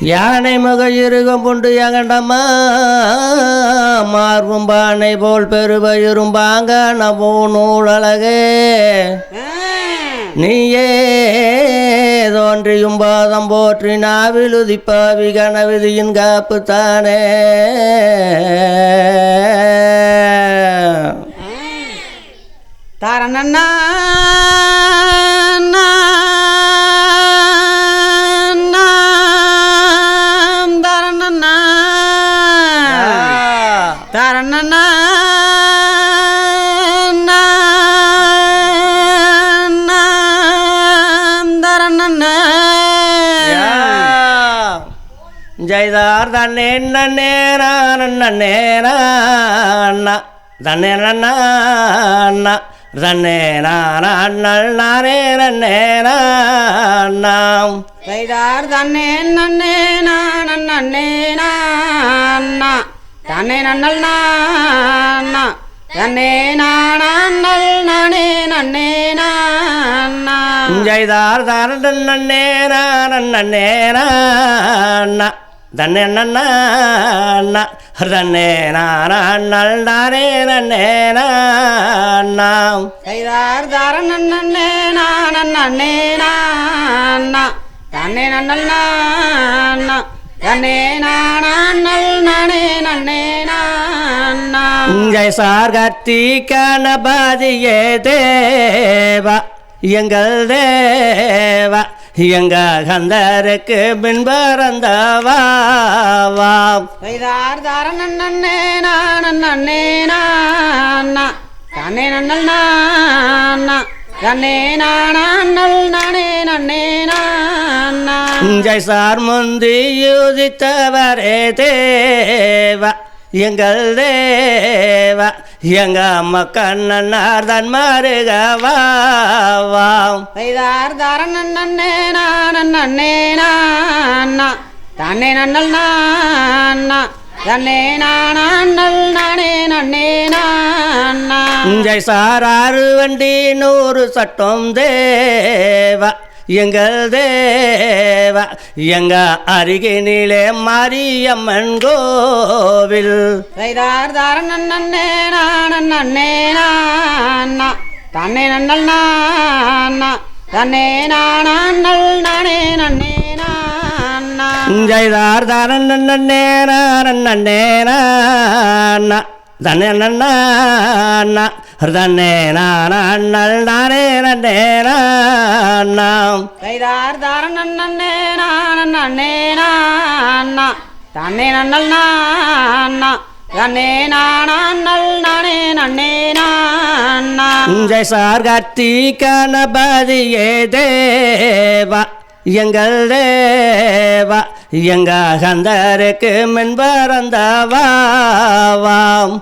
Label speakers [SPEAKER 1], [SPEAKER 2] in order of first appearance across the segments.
[SPEAKER 1] யானை முக இருகம் புண்டு எங்கண்டம்மா மார்பும் பானை போல் பெருபயிரும் பாங்க நபோ நூலழகே நீயே தோன்றியும் பாதம் போற்றி நாவில் உதிப்பாவி கனவிதியின் காப்பு தானே.
[SPEAKER 2] தரணன்னா
[SPEAKER 1] ஜெய்தார் தன்னே நன்னே நன்னே தன்னே நன்னா நானல் நானே நன்னே நாம்
[SPEAKER 2] செய்தார் தன்னே நன்னே நான் நன்னே நான்னா தன்னே நன்னல் நான்னா தன்னே நானல் நானே நன்னே நான்னா
[SPEAKER 1] ஜெய்தார் தாரன் நன்னே நன்னே தன்னே நன்னா தன்னே நானல் நானே நன்னே நாம்
[SPEAKER 2] செய்தார் தாரன் நன்னே நான் நன்னே நான்னா தன்னே நன்னல் நான்னா தன்னே நானல் நானே நன்னே
[SPEAKER 1] ஜெய் சார் கணபதியே தேவா எங்கள் தேவா. எங்க கந்தருக்கு பின் பறந்தவா
[SPEAKER 2] செய்தார் தாரன் நன்னே நான் நன்னே நான்னா தன்னே நன்னல் நான்னா தன்னே நானல் நானே நன்னே நான்னா
[SPEAKER 1] ஜெய் சார் முந்தி யூதித்தவரே தேவா. எங்கள் தேவா எங்க மக்கண்ணனார் தன் மருகவா
[SPEAKER 2] செய்தார் தாரன் நன்னே நான் நன்னே நான்னா தன்னே நன்னல் நான்னா தன்னே நானல் நானே நன்னே நான்னா
[SPEAKER 1] ஜெய் சாராறு வண்டி நூறு சட்டம் தேவா. எங்கள் தேவா எங்க அருகினிலே மாரியம்மன் கோவில்.
[SPEAKER 2] செய்தார் தாரன் நன்னே நான் நன்னே நான்னா தன்னே நன்னல் நான்னா தன்னே நானல் நானே நன்னே நான்னா
[SPEAKER 1] ஜெய்தார் தாரன் நன்னே நன்னே தன்னே நன்னா தன்னே நானல் நானே நன்னே நாம்
[SPEAKER 2] செய்தார் தாரன் நன்னே நான் நன்னே நான்னா தன்னே நன்னல் நான்னா தன்னே நானே நன்னே நான்னா
[SPEAKER 1] ஜெய் சார் கார்த்தி கணபதியே தேவா. எங்கள் தேவா எங்க கந்தருக்கு மின் பறந்தவாம்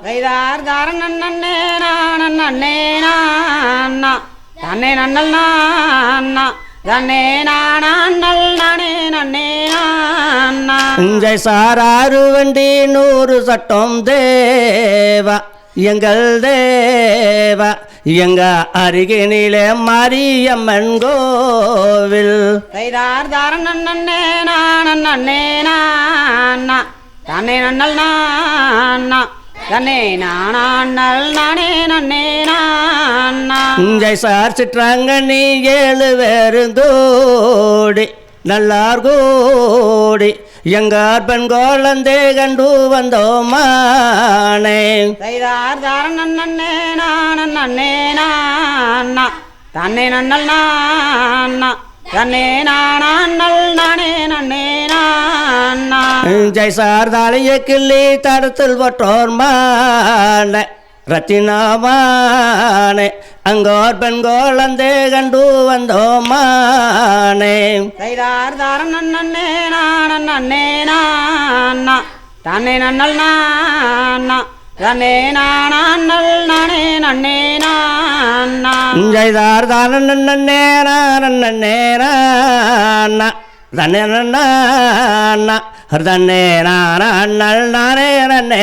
[SPEAKER 2] செய்தார் தாரன் நன்னே நான். நன்னே நான்னா தன்னே நன்னல் நான்னா தன்னே நானல் நானே நன்னே நான்னா
[SPEAKER 1] ஜெய் சார் ஆறு வண்டி நூறு சட்டம் தேவா. எங்கள் தேவா எங்க அருகினிலே மாரியம்மன் கோவில்.
[SPEAKER 2] செய்தார் தாரன் நன்னே நான் நன்னே நான்னா தன்னே நன்னல் நான்னா தன்னே நானல் நானே நன்னே நான்னா
[SPEAKER 1] ஜெய் சார் சிற்றாங்கண்ணி ஏழு பேருங்கோடி நல்லார் கோடி. எங்கார் பெண் கோலந்தே கண்டு வந்தோமானே.
[SPEAKER 2] செய்தார் தாரன் நன்னே நான் நன்னே நான்னா தன்னே நன்னல் நான்னா தன்னே நானல் நானே நன்னே நான்னா
[SPEAKER 1] ஜெய் சார் தாளிய கிள்ளி தடத்தில் பற்றோர் மான. ரத்தினாமானே அங்கோர் பெண் கோலந்தே கண்டு வந்தோமானே.
[SPEAKER 2] செய்தார் தாரன் நன்னே நான் நன்னே நான்னா தன்னே நன்னல் நான்னா தன்னே நானல் நானே நன்னே நான்னா
[SPEAKER 1] நன்னே நன்னே தன்னே நன்னா தன்னே நானல் நானே நன்னே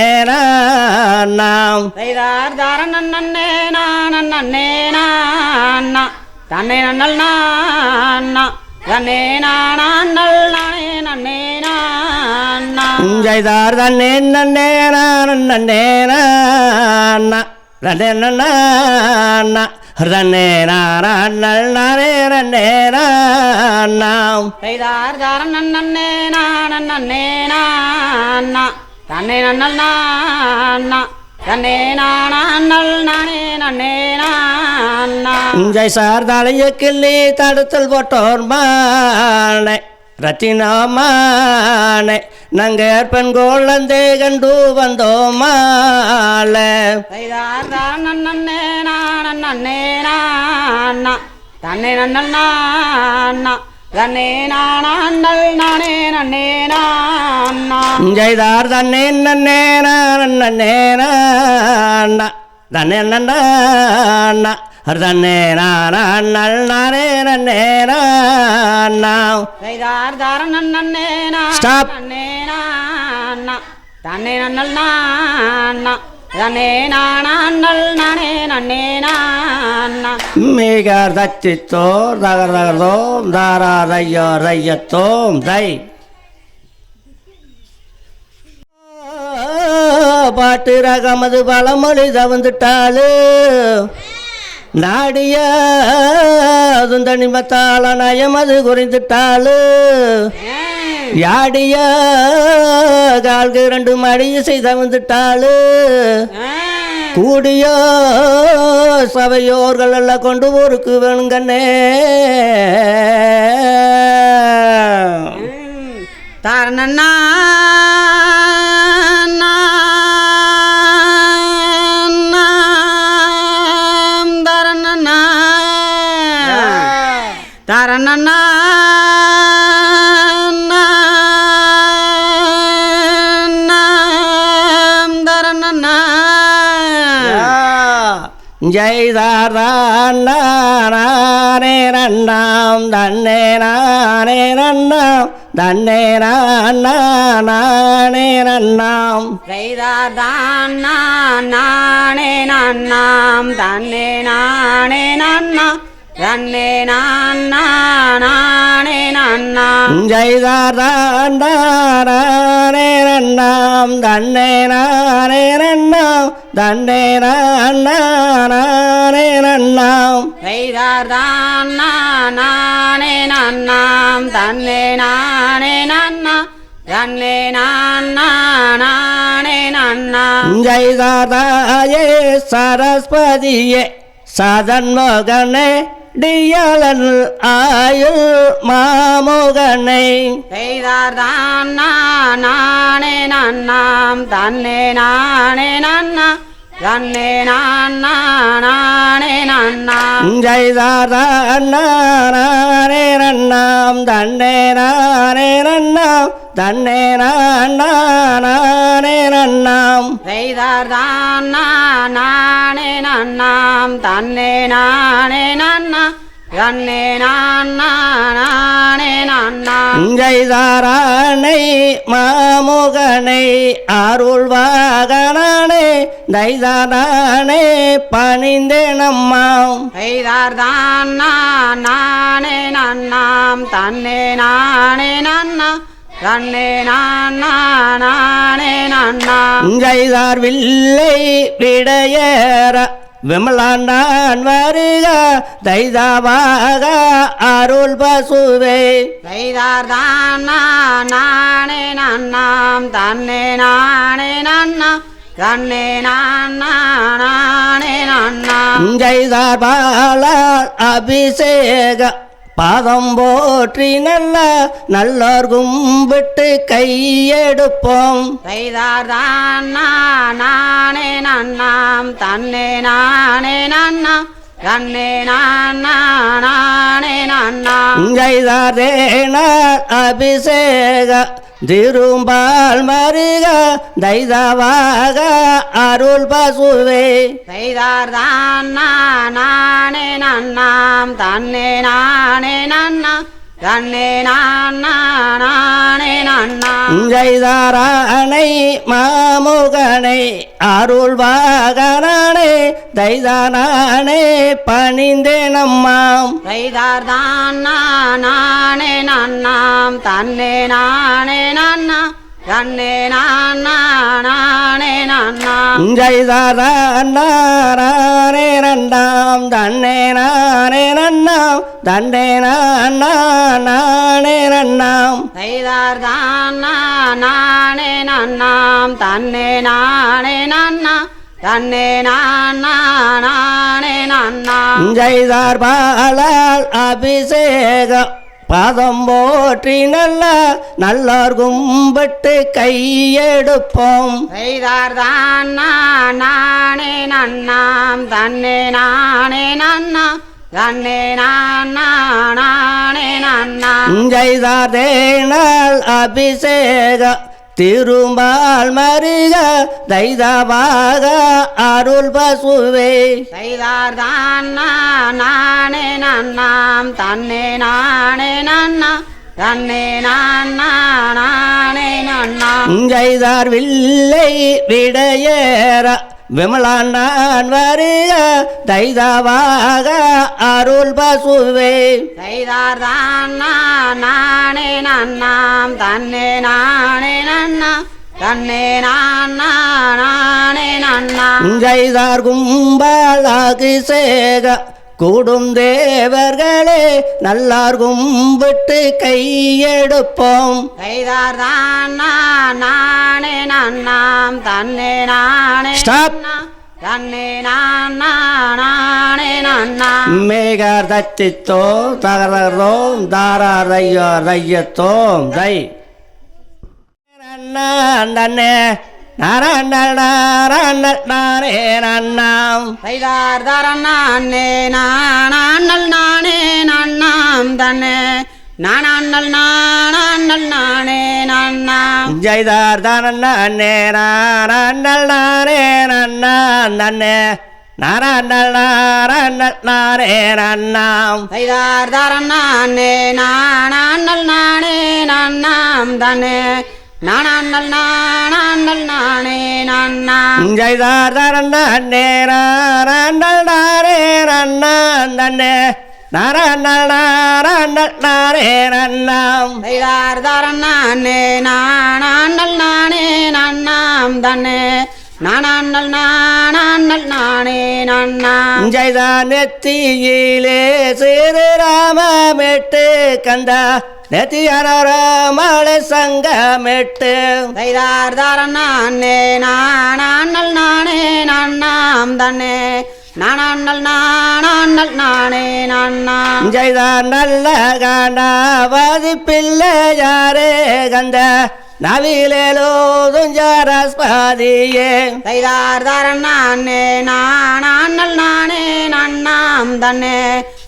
[SPEAKER 1] நாம்
[SPEAKER 2] செய்தார் தாரன் நன்னே நான் நன்னே நான்னா தன்னே நன்னல் நான்னா தன்னே நானே நன்னே நான்னா
[SPEAKER 1] செய்தார் தன்னே நன்னே நான் நன்னே நானா ரன்னே நானா ரன்னே நானே ரன்னே நானாம்
[SPEAKER 2] செய்தார் தாரன் நன்னே நானன் நன்னே நான்னா தன்னே நன்னல் நான்னா தன்னே நானல் நானே நன்னே நான்னா
[SPEAKER 1] ஜெய் சார்தாளைய கிள்ளி தடுத்தல் போட்டோர் மானை. ரத்தினமானை நாங்கள் பெண் குழந்தை கண்டு வந்தோமால மாலை
[SPEAKER 2] செய்தார் தாரன் நன்னே நன்னே நான்னா தன்னே நன்னல் தன்னே நானல் நானே நன்னே நான்னா
[SPEAKER 1] ஜெய்தார் தன்னே நன்னே நன்னே தன்னே நன்னா தன்னே நான் நானே நன்னே நானா
[SPEAKER 2] செய்தார் தாரன் நன்னே நான்
[SPEAKER 1] Stop.
[SPEAKER 2] நன்னே நான்னா தன்னே நன்னல் நான்னா தன்னே நானல் நானே நன்னே நான்னா
[SPEAKER 1] மிகார் தச்சித்தோர் தகர் தகர்தோம் தாரா ரையோ ரையத்தோம் தை. பாட்டு ரகமது பழமொழி தவந்துட்டாளு நாடிய தனிமத்தாள நயமது குறைந்துட்டாளு
[SPEAKER 2] ஏன்?
[SPEAKER 1] யாடிய கால்கு ரெண்டு மடி செய்தவந்துட்டாளு
[SPEAKER 2] ஏன்?
[SPEAKER 1] கூடிய சபையோர்கள் எல்லாம் கொண்டு ஊருக்கு வேணுங்கண்ணே.
[SPEAKER 2] தாரணன்னா தாரணன்னா தாரணன்னா
[SPEAKER 1] ஜெய்தாரே நன்னாம் தன்னே நானே நன்னாம் தன்னே நானே நன்னாம்.
[SPEAKER 2] செய்தார்தான் நானே நன்னாம் தன்னே நானே நன்னா தன்னே நான் நானே நன்னாம்
[SPEAKER 1] ஜெய்தாரே நன்னாம் தன்னே நானே நன்னாம் தன்னே நானே நன்னாம்
[SPEAKER 2] செய்தார்தான் நானே நன்னாம். தன்னே நானே நன்னா. தன்னே நான் நானே நன்னாம்
[SPEAKER 1] ஜெய்தாதாயே சரஸ்வதியே சதன்மோகனே டியலன் ஆயுள் மாமுகனை.
[SPEAKER 2] செய்தார்தான் நானே நன்னாம் தன்னே நானே நன்னா தன்னே நான் நானே நன்னாம்
[SPEAKER 1] ஜெய்தாரே நன்னாம். தன்னே நானே நன்னாம். தன்னே நானே நன்னாம்.
[SPEAKER 2] செய்தார்தான் நானே நன்னாம். தன்னே நானே நன்னா. தன்னே நான் நானே நன்னாம்
[SPEAKER 1] ஜெய்தாரானை மாமுகனை அருள்வாகனே தைதானே பணிந்தேனம்மாம்.
[SPEAKER 2] செய்தார்தான் நானே நன்னாம் தன்னே நானே நன்னா
[SPEAKER 1] ஜெய்தார் வில்லை விடையேற விமலாண்டான் வருக தைதாவாக அருள் பசுவே.
[SPEAKER 2] செய்தார்தான் நானே நன்னாம் தன்னே நானே நன்னா தன்னே நான் நானே நன்னாம்
[SPEAKER 1] ஜெய்தார் பால அபிஷேக பாதம் போற்றி நல்ல நல்லோர் கும்பிட்டு கையெடுப்போம்.
[SPEAKER 2] செய்தார்தான் நானே நன்னாம் தன்னே நானே நன்னா தன்னே நான் நானே
[SPEAKER 1] அபிஷேக திரும்பால் மருக தைதவாக அருள் பசுவே.
[SPEAKER 2] செய்தார்தான் நானே நன்னாம் தன்னே நானே நன்னா
[SPEAKER 1] ஜெய்தாரானை மாமுகனை அருள் வாகனானே தைதானே பணிந்தேனம்மாம்
[SPEAKER 2] செய்தார் தான் நானே நன்னாம் தன்னே நானே நன்னா தன்னே நானா நானே நன்னாம்
[SPEAKER 1] ஜெய்தாரே நன்னாம் தன்னே நானே நன்னாம் தன்னே நானே நன்னாம்
[SPEAKER 2] செய்தார் தான் நானே நன்னாம் தன்னே நானே நன்னா தன்னே நானா நானே நன்னாம்
[SPEAKER 1] ஜெய்தார் பாலால் அபிஷேகம். பாதம் போற்றி நல்ல நல்லோர் கும்பிட்டு கையெடுப்போம்.
[SPEAKER 2] செய்தார் தான் நானே நன்னாம் தன்னே நானே நன்னா தன்னே நானா நானே நன்னாம்
[SPEAKER 1] ஜெய்தார் தேனால் அபிஷேக திருமால் மருக தைதவாக அருள் பசுவே.
[SPEAKER 2] செய்தார் தான் நானே நன்னாம் தன்னே நானே நன்னா தன்னே நானா நானே நன்னாம்
[SPEAKER 1] ஜெய்தார் வில்லை விடையேற விமலான் நான் வருக தைதவாக அருள் பசுவே.
[SPEAKER 2] செய்தார் தான் நானே நன்னாம் தன்னே நானே நன்னா தன்னே நானா நானே நன்னாம்
[SPEAKER 1] ஜெய்தார் கும்பல் அபிஷேக கூடும் தேவர்களே நல்லார் கும்பிட்டு கையெடுப்போம்.
[SPEAKER 2] செய்தார் தான் நானே நன்னாம் தன்னே நானே தன்னே நன்னாம்
[SPEAKER 1] மேகார் தத்தித்தோம் தகரோம் தாரார் தையோர் தையத்தோம். தை. நன்னே நாராயண நாராயண நாரே நன்னாம்
[SPEAKER 2] செய்தார் நானல் நானே நன்னாம் தன்னே நானல் நானல் நானே நன்னாம்
[SPEAKER 1] ஜெய்தார் தானே நாராயண நாரே நன்னாம் தன்னே நாராயண நாராயண நாரே நன்னாம்
[SPEAKER 2] செய்தார் தரன் நானல் நானே நன்னாம் தன்னே நானல் நானல் நானே நன்னாம்
[SPEAKER 1] ஜெய்தார் தானே நாராயண நாரே நன்னாம் தன்னே நாராயண நாராயண நாரே
[SPEAKER 2] நானல் நானே நன்னாம் தன்னே நானல் நானல் நானே நன்னாம்
[SPEAKER 1] ஜெய்தான் நெத்தியிலே ஸ்ரீராமமெட்டு கந்தா நெத்தியார மலை சங்கமெட்டு.
[SPEAKER 2] செய்தார் தரன் நானே நானல் நானே நன்னாம் தன்னே நானல் நானல் நானே நன்னாம்
[SPEAKER 1] ஜெய்தான் நல்ல காண்டாவதி பிள்ளையாரே கந்த நவிலேலோதும் ஜாரஸ்பதியே.
[SPEAKER 2] செய்தார் தரன் நானே நானல் நானே நன்னாம் தன்னே.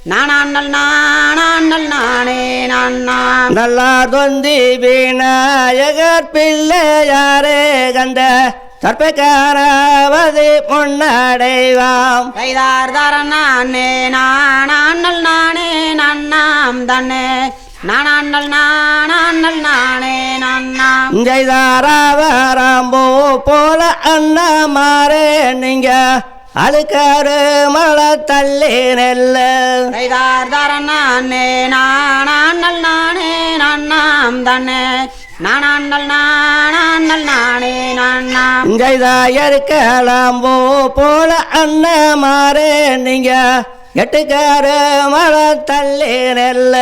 [SPEAKER 2] நானல் நானல் நானே நன்னாம்.
[SPEAKER 1] நல்லார் தொந்தி விநாயகர் பிள்ளையாரே கந்த தற்பக்காராவதி பொன்னடைவாம்.
[SPEAKER 2] செய்தார் தரன் நானே நானல் நானே நன்னாம் தன்னே. நானல் நானல் நானே நன்னாம்
[SPEAKER 1] ஜெய்தாராவராம்போ போல அண்ணாமாரே நீங்க அழுக்காரு மழை தள்ளி நெல்ல
[SPEAKER 2] செய்தார் தரன் நானே நானல் நானே நன்னாம் தன்னே நானல் நானல் நானே நன்னாம்.
[SPEAKER 1] ஜெய்தாயருக்கலாம்போ போல அண்ணாமாரே நீங்க எட்டுக்காரு மழை தள்ளி நெல்ல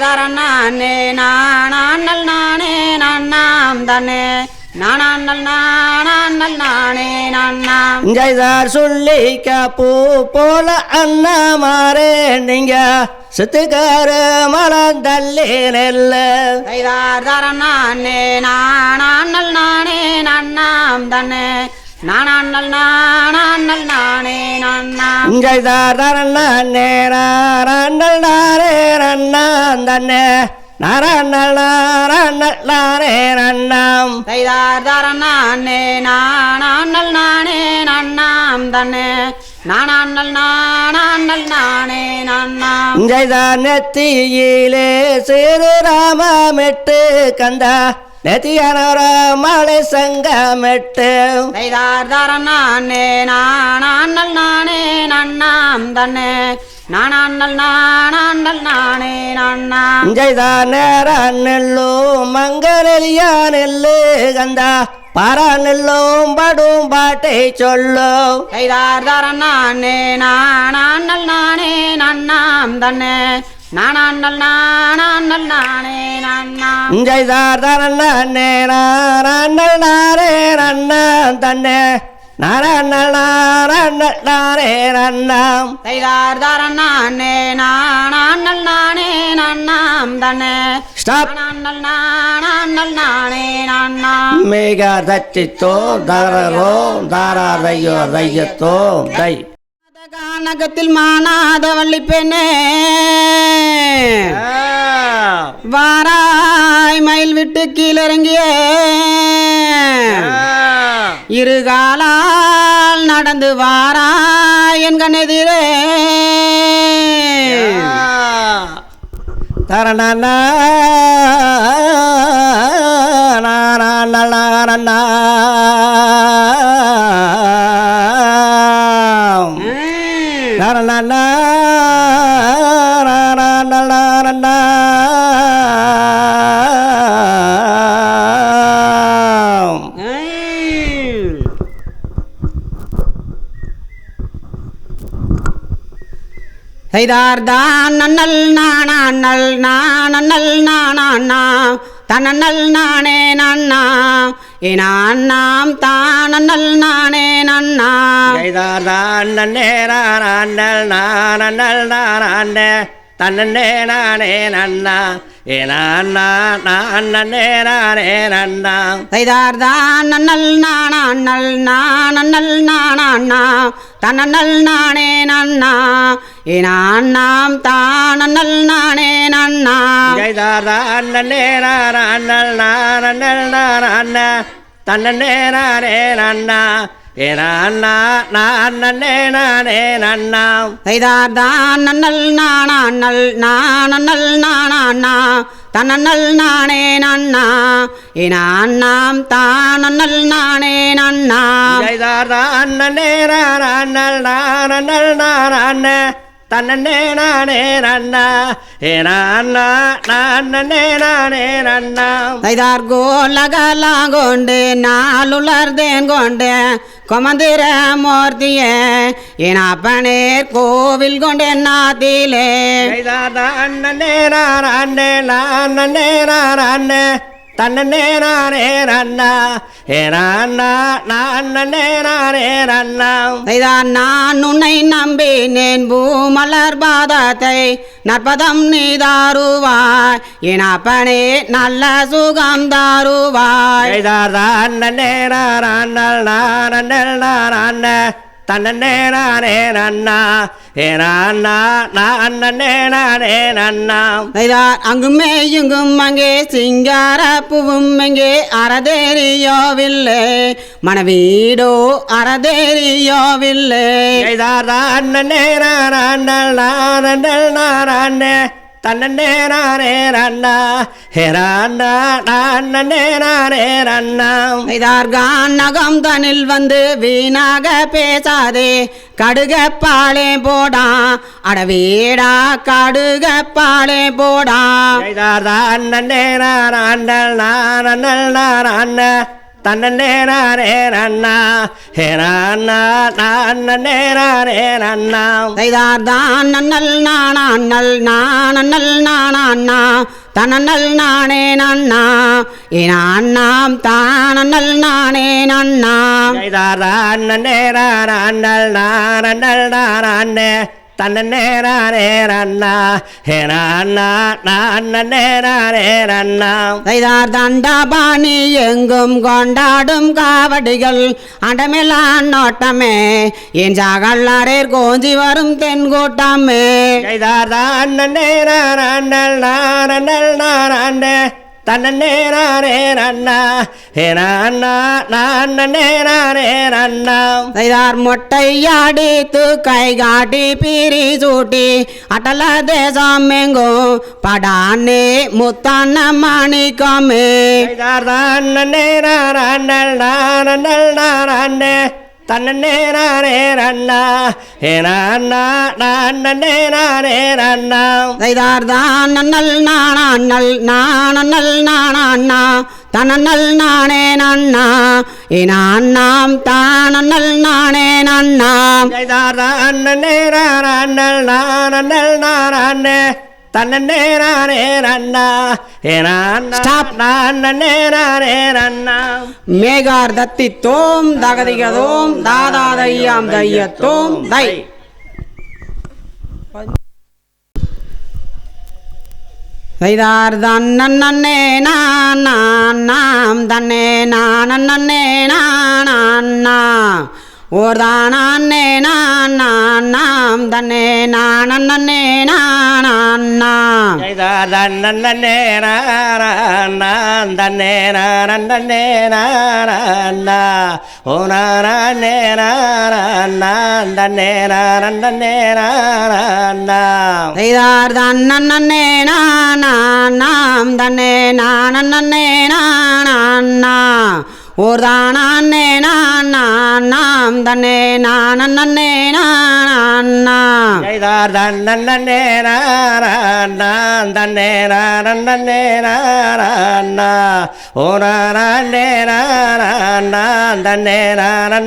[SPEAKER 2] தரன் நானே நானல் நானே நன்னாம் தன்னே நானல் நானல் நானே நன்னாம்
[SPEAKER 1] ஜெய்தார் சொல்லிக்க பூ போல அண்ணாமாரே நீங்க சுத்துக்காரு மழை தள்ளி நெல்ல
[SPEAKER 2] தரன் நானே நானல் நானே நன்னாம் தன்னே நானல் நானல் நானே நன்னாம்
[SPEAKER 1] ஜெய்தார் தரண்ணே நாராண்டல் நாரே நன்னான் தன்னே நாராண்டல் நாராண்டல் நாரே நன்னாம்
[SPEAKER 2] செய்தார் தரன் நானே நானல் நானே நன்னாம் தன்னே நானாண்ணல் நானாண்ணல் நானே நன்னாம்.
[SPEAKER 1] ஜெய்தான் நெத்தியிலே சிறு ராமமெட்டு கந்தா. நெத்தியானோர மலை சங்கமெட்டு.
[SPEAKER 2] செய்தார் தரம் நானே நானாண்ணல் நானே நன்னாம் தன்னே நானாண்ணல் நானாண்ணல் நானே நன்னாம்
[SPEAKER 1] ஜெய்தான் நேர நெல்லும் மங்கரலியா நெல்லு கந்தா. பாரா நெல்லும் படும் பாட்டை சொல்லும்
[SPEAKER 2] செய்தார் தரம் நானே நானாண்ணல் நானே நன்னாம் தன்னே நானாண்ணல் நானாண்ணல் நானே நன்னாம்
[SPEAKER 1] ஜெய்தார் தரண்ணே நாரண்ணல் நாரே நன்னாம் தன்னே நாரண்ணல் நாரண்ணல் நாரே நன்னாம்
[SPEAKER 2] செய்தார் தரம் நானே நானாண்ணல் நானே நன்னாம் தன்னே
[SPEAKER 1] ஸ்டாப்.
[SPEAKER 2] நானாண்ணல் நானாண்ணல் நானே நன்னாம்
[SPEAKER 1] மேக தச்சித்தோ தரரோ தாராதையோ தையத்தோ தை.
[SPEAKER 2] கானகத்தில் மானாத வள்ளி பெண்ணே வாராய் மயில் விட்டு கீழிறங்கிய இருகாலால் நடந்து வாராய் என் கண்ணெதிரே
[SPEAKER 1] தரணனா நாரணா
[SPEAKER 2] செய்தார்தான் நன்னல் நானாண்ணல் நானண்ணல் நானாண்ணா தன்னல் நானே நன்னா ஏனாண்ணாம் தானண்ணல் நானே நன்னா
[SPEAKER 1] நன்னே நானல் நானல் நானே தன்னே நானே நன்னா ஏனா நான் நன்னே நானே
[SPEAKER 2] செய்தார்தான் நன்னல் நானாண்ணல் நானண்ணல் நானாண்ணா தன்னல் நானே நன்னா. ஏனாண்ணாம் தானல் நானே நன்னா.
[SPEAKER 1] ஜெய்தார்தான் நன்னே நானல் நானல் நானே தன்னே நானே நன்னா. நானே
[SPEAKER 2] நன்னல் நானாண்ணல் நானண்ணல் நானாண்ணா தன்னல் நானே நன்னா. ஏனாண்ணாம் தானண்ணல் நானே நன்னா.
[SPEAKER 1] நன்னே நானல் நானல் நானே தன்னே நானே நன்னா. நான் நன்னே. நானே நன்னா.
[SPEAKER 2] செய்தார் கோலகலாம் கொண்டு நாளுலர்தேன் கொண்டு கொமந்திர மூர்த்திய என் கோவில் கொண்ட நாத்திலே.
[SPEAKER 1] நன்னே நானே நானே அண்ணே. தன்னே நானே நன்னா ஏனா நான் நானே நன்னா
[SPEAKER 2] செய்தார் நான் உன்னை நம்பினேன் பூமலர் பாதத்தை நற்பதம் நீ தாருவாய் என் அப்பனே நல்ல சுகம் தாருவாய்.
[SPEAKER 1] ஜெய்தார்தான் நன்னே நானல் நானல் நானே தன்னே நானே நன்னா ஏனா நான் நன்னே நானே நன்னா
[SPEAKER 2] அங்குமே இங்கும் அங்கே சிங்கார பூவும் எங்கே அறதேரியோவில்லை மனவீடோ அறதேரியோவில்லை
[SPEAKER 1] நன்னே நானல் நானல் நானே தன்னே நானே நன்னா ஹேரான்னா நான் நானே நன்னா
[SPEAKER 2] செய்தார் நகம் தனில் வந்து வீணாக பேசாதே. கடுகப்பாலே போடா. அடவேடா கடுகப்பாலே போடா.
[SPEAKER 1] ஜெய்தார்தான் நன்னே நானல் நானல் நானே தன்னே நானே நன்னா ஹேரான்னா நான் நன்னே நானே நன்னா
[SPEAKER 2] செய்தார் தான் நன்னல் நானாண்ணல் நானண்ணல் நானாண்ணா தனநல் நானே நன்னா என் அண்ணாம் தானண்ணல் நானே நன்னா
[SPEAKER 1] ஜெய்தார்தான் நன்னே நானல் நானல் நானே தன்னே நானே நன்னா ஹேரான்னா நான் நன்னே நானே நன்னா
[SPEAKER 2] செய்தார் தண்டாபாணி எங்கும் கொண்டாடும் காவடிகள் அண்டமெல்லாம் நோட்டமே. என் ஜாகல்லாரேர் கோஞ்சி வரும் தென்கோட்டமே
[SPEAKER 1] ஜெய்தார்தான் நன்னே நானல் நானல் நானே தன்னே நானே நன்னா. ஹே நானா நானே நானே நன்னா.
[SPEAKER 2] செய்தார் மொட்டையாடித்து கை காட்டி பீரி சூட்டி. அட்டல தேசம் எங்கும் படானே முத்தான மாணிக்கமே.
[SPEAKER 1] நன்னே நானல் நானல் நானே தன்னே நானே நன்னா ஹே நானா நானே நானே நன்னா
[SPEAKER 2] செய்தார் தான் நன்னல் நாணல் நாணல் நாணா தனநல் நானே நன்னா இனான்னாம் தானநல் நானே
[SPEAKER 1] நன்னே நானல் நானல் நானே தன்னே நானே நன்னா ஹே நானா
[SPEAKER 2] Stop.
[SPEAKER 1] நானே நானே நன்னா
[SPEAKER 2] மேகார் தத்தி தோம் தகதிகதோம் தாதாதையாம் தையத்தோம் தை. வைதார் தன்னே நான் நாம் தன்னே நான் நன்னே நான் ஓர் தானே நான் நாம் தன்னே நான் நன்னே நான்
[SPEAKER 1] தன்னே நான் தன்னே நன்னே நானா ஓ நானே நான் தன்னே நன்னே நானா
[SPEAKER 2] செய்தார் தன்னே நான் நாம் தன்னே நான் நன்னே நான் ஓர் தானே நான் நாம் தன்னே நான் நன்னே நான்
[SPEAKER 1] ஜெய்தார் தன்னே நான் தன்னே நன்னே நானா ஓ நானே நான் தன்னே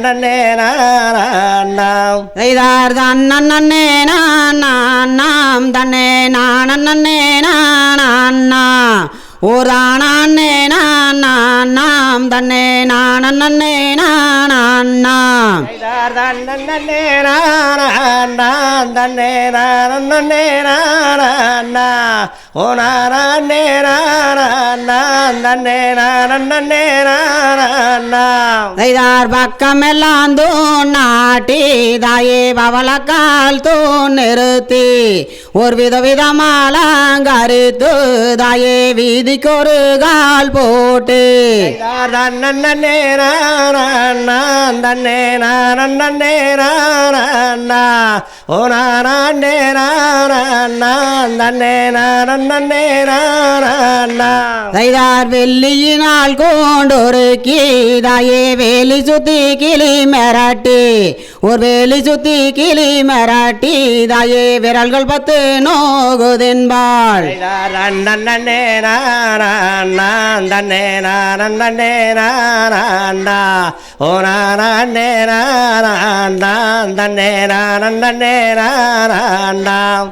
[SPEAKER 1] நன்னே நானா
[SPEAKER 2] செய்தார் தன்னே நான் நாம் தன்னே நான் நன்னே நான் ஓர் தானே நான் நாம் தன்னே நான் நன்னே நான்
[SPEAKER 1] ஜெய்தார் தன்னே நான் தன்னே நன்னே நானா ஓ நானே நான் தன்னே நன்னே நானா
[SPEAKER 2] செய்தார் பக்கமெல்லாம் தூண் நாட்டி தாயே பவளக்கால் தூண் நிறுத்தி ஒரு வித விதமாலங்கரித்து தாயே வீதிக்கொரு கால் போட்டு.
[SPEAKER 1] நான் தன்னே நன்னே நானா ஓ நானே நான் தன்னே நன்னே நானா
[SPEAKER 2] செய்தார் வெள்ளியினால் கொண்டொரு கீதாயே வேலி சுத்தி கிளி மிரட்டி. ஒரு வேலி சுத்தி கிளி மிரட்டி தாயே விரல்கள் பத்து நோகுதென்பாள்.
[SPEAKER 1] நன்னே நான் தன்னே நன்னே நானா ஓ நானே நான் தன்னே நானா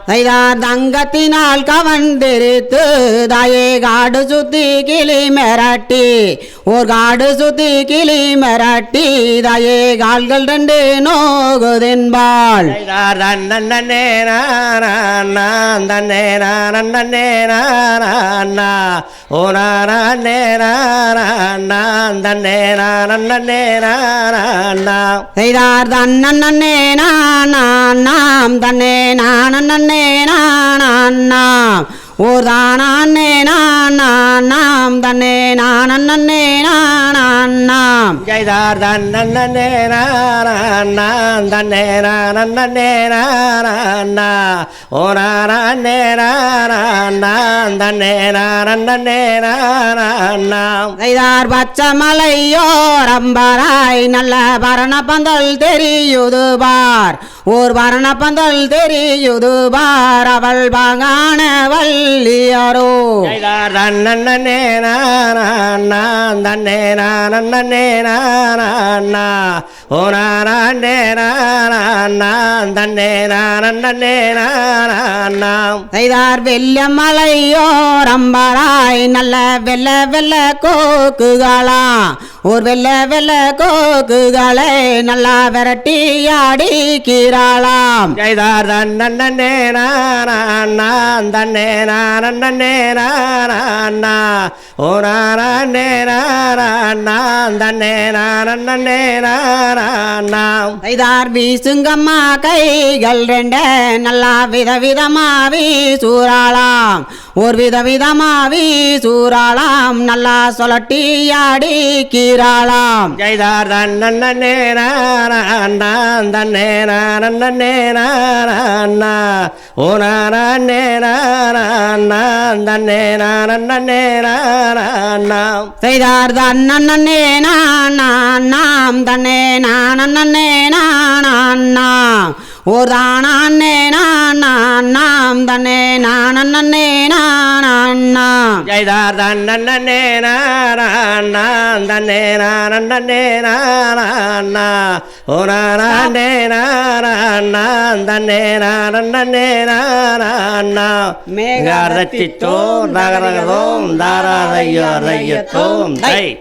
[SPEAKER 2] செய்தார் தங்கத்தினால் கவர்ந்திருத்து தாயே காடு சுத்தி கிளி மிரட்டி ஓர் காடு சுத்தி கிளி மராட்டி தாயே கால்கள் ரெண்டு நோகுதென்பாள்.
[SPEAKER 1] நன்னே நான் தன்னே நன்னே நானா ஓ நானே நான் தன்னே நன்னே நானா
[SPEAKER 2] செய்தார் தன்னே நான் நாம் தன்னே நான் நன்னே நான் நாம் தானே நான் நாம் தன்னே நான் நன்னே நான்
[SPEAKER 1] ஜெய்தார் தன்னே நான் தன்னே நன்னே நானா ஓ நானே நான் தன்னே நன்னே நானா
[SPEAKER 2] செய்தார் பச்சமலையோரம்பராய் நல்ல பரண பந்தல் தெரியுது பார் ஓர் பரண பந்தல் தெரியுது பார் அவள் பாங்கான வள்ளியாரோ
[SPEAKER 1] ஜெய்தார் தன்னே நான் தன்னே நன்னே நானா ஓ நானே நான் தன்னே நன்னே நானா
[SPEAKER 2] செய்தார் வெள்ளமலையோரம்பராய் நல்ல வெல்ல வெல்ல கோக்குகளா? ஒரு வெள்ள வெள்ள கோக்குகளை நல்லா விரட்டி ஆடிக்கிறாளாம்.
[SPEAKER 1] ஜெய்தார் தன்னே நான் தன்னே நன்னே நானா ஓ நானே நான் தன்னே நானே நாம்
[SPEAKER 2] கைதார் வீசுங்கம்மா கைகள் ரெண்டு நல்லா விதவிதமா வீசூராளாம் ஒரு விதவிதமா வீசூராளாம் நல்லா சொலட்டி ஆடி கீராளாம்
[SPEAKER 1] ஜெய்தார் தன்னே நான் தன்னே நானே நானா ஓ நானே நான் தன்னே நானே நாம்
[SPEAKER 2] செய்தார் தன்னே நான் நாம் தன்னே நான் நன்னே நாம் ஓர் தானே நான் நாம் தன்னே நான் நான்
[SPEAKER 1] ஜெய்தார் தன்னே நான் தன்னே நானே நானா ஓ நானே நான் தன்னே நானே நானா மேகாரத்தித்தோம் நகரகதோம் தாராதையோ தையத்தோம் தை.